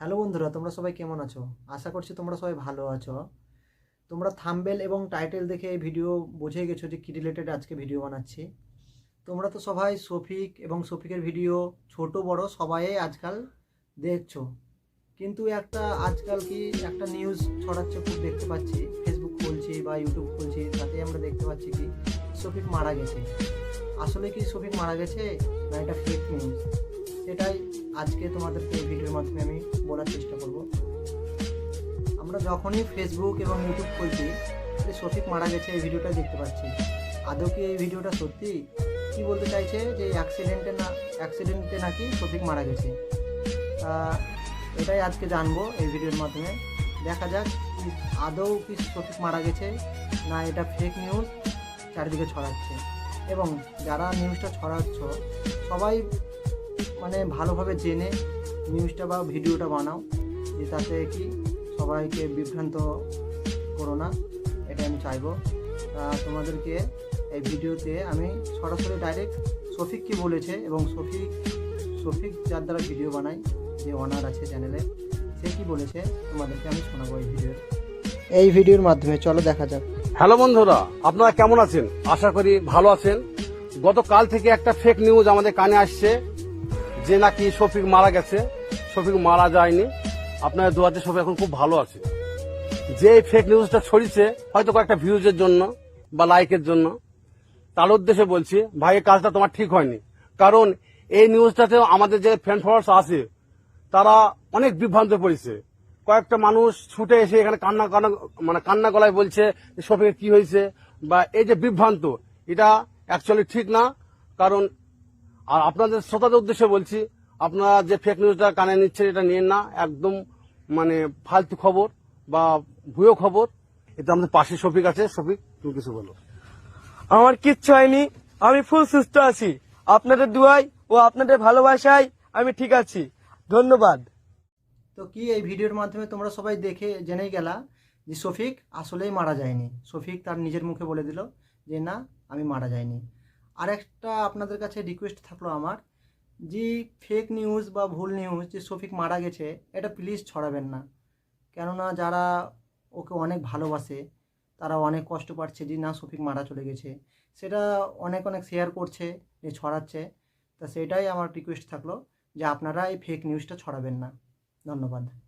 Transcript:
Hello বন্ধুরা, তোমরা সবাই কেমন আছো? আশা করছি তোমরা সবাই ভালো আছো। তোমরা থাম্বেল এবং টাইটেল দেখে এই ভিডিও বুঝে গেছো যে কী রিলেটেড আজকে ভিডিও বানাচ্ছি। তোমরা তো সবাই শফিক এবং শফিকের ভিডিও ছোট, বড় সবাই আজকাল দেখছ। কিন্তু একটা আজকাল কি একটা নিউজ ছড়াচ্ছে খুব দেখতে পাচ্ছি। ফেসবুক খুলছি বা ইউটিউব খুলছি তাতে আমরা দেখতে পাচ্ছি কি শফিক মারা গেছে। আসলে কি শফিক মারা গেছে না এটা ফেক নিউজ সেটাই আজকে তোমাদেরকে এই ভিডিওর মাধ্যমে আমি বলার চেষ্টা করব। আমরা যখনই ফেসবুক এবং ইউটিউব খুলছি যে শফিক মারা গেছে এই ভিডিওটা দেখতে পাচ্ছি। আদৌ কি এই ভিডিওটা সত্যি? কি বলতে চাইছে যে অ্যাক্সিডেন্টে না অ্যাক্সিডেন্টে নাকি শফিক মারা গেছে? এটাই আজকে জানব এই ভিডিওর মাধ্যমে। দেখা যাক আদৌ কি শফিক মারা গেছে না এটা ফেক নিউজ চারিদিকে ছড়াচ্ছে। এবং যারা নিউজটা ছড়াচ্ছ, সবাই মানে ভালোভাবে জেনে নিউজটা বা ভিডিওটা বানাও, যে তাতে কি সবাইকে বিভ্রান্ত করো না এটা আমি চাইব। তোমাদেরকে এই ভিডিওতে আমি সরাসরি ডাইরেক্ট শফিক কি বলেছে এবং শফিক শফিক যার দ্বারা ভিডিও বানাই, যে অনার আছে চ্যানেলে সে কি বলেছে তোমাদেরকে আমি শোনাবো এই ভিডিও এই ভিডিওর মাধ্যমে, চলো দেখা যাক। হ্যালো বন্ধুরা, আপনারা কেমন আছেন? আশা করি ভালো আছেন। গতকাল থেকে একটা ফেক নিউজ আমাদের কানে আসছে। যে নাকি শফিক মারা গেছে, শফিক মারা যায়নি। আপনার দুয়াতে শফিক এখন খুব ভালো আছে। যে ফেক নিউজটা ছড়িয়েছে, হয়তো কয়েকটা ভিউজের জন্য বা লাইকের জন্য। তার উদ্দেশ্যে বলছি, ভাই কাজটা তোমার ঠিক হয়নি। কারণ এই নিউজটাতেও আমাদের যে ফ্যান ফলোয়ার্স আছে, তারা অনেক বিভ্রান্ত পড়েছে। কয়েকটা মানুষ ছুটে এসে এখানে কান্না কান্না মানে কান্না গলায় বলছে শফিকের কি হয়েছে বা এই যে বিভ্রান্ত, এটা অ্যাকচুয়ালি ঠিক না। কারণ আর আপনাদের শ্রোতাদের উদ্দেশ্যে বলছি আপনারা যে ফেক নিউজটা কানে নিচ্ছেন এটা নিয়ে না। একদম মানে ফালতু খবর বা ভুয়ো খবর। এটা আমাদের পাশে শফিক আছে। শফিক তুমি কিছু বলো। আমার কিচ্ছু হয়নি। আমি ফুল সুস্থ আছি। আপনাদের দুয়াই ও আপনাদের ভালোবাসায় আমি ঠিক আছি। ধন্যবাদ। তো কি এই ভিডিওর মাধ্যমে তোমরা সবাই দেখে জেনেই গেলা যে শফিক আসলেই মারা যায়নি। শফিক তার নিজের মুখে বলে দিল যে না আমি মারা যাইনি আর একটা আপনাদের কাছে রিকোয়েস্ট থাকল আমার, যে ফেক নিউজ বা ভুল নিউজ যে শফিক মারা গেছে, এটা প্লিজ ছড়াবেন না। কেননা যারা ওকে অনেক ভালোবাসে, তারা অনেক কষ্ট পাচ্ছে যে না, শফিক মারা চলে গেছে। সেটা অনেক অনেক শেয়ার করছে, যে ছড়াচ্ছে। তা সেটাই আমার রিকোয়েস্ট থাকল, যে আপনারা এই ফেক নিউজটা ছড়াবেন না। ধন্যবাদ।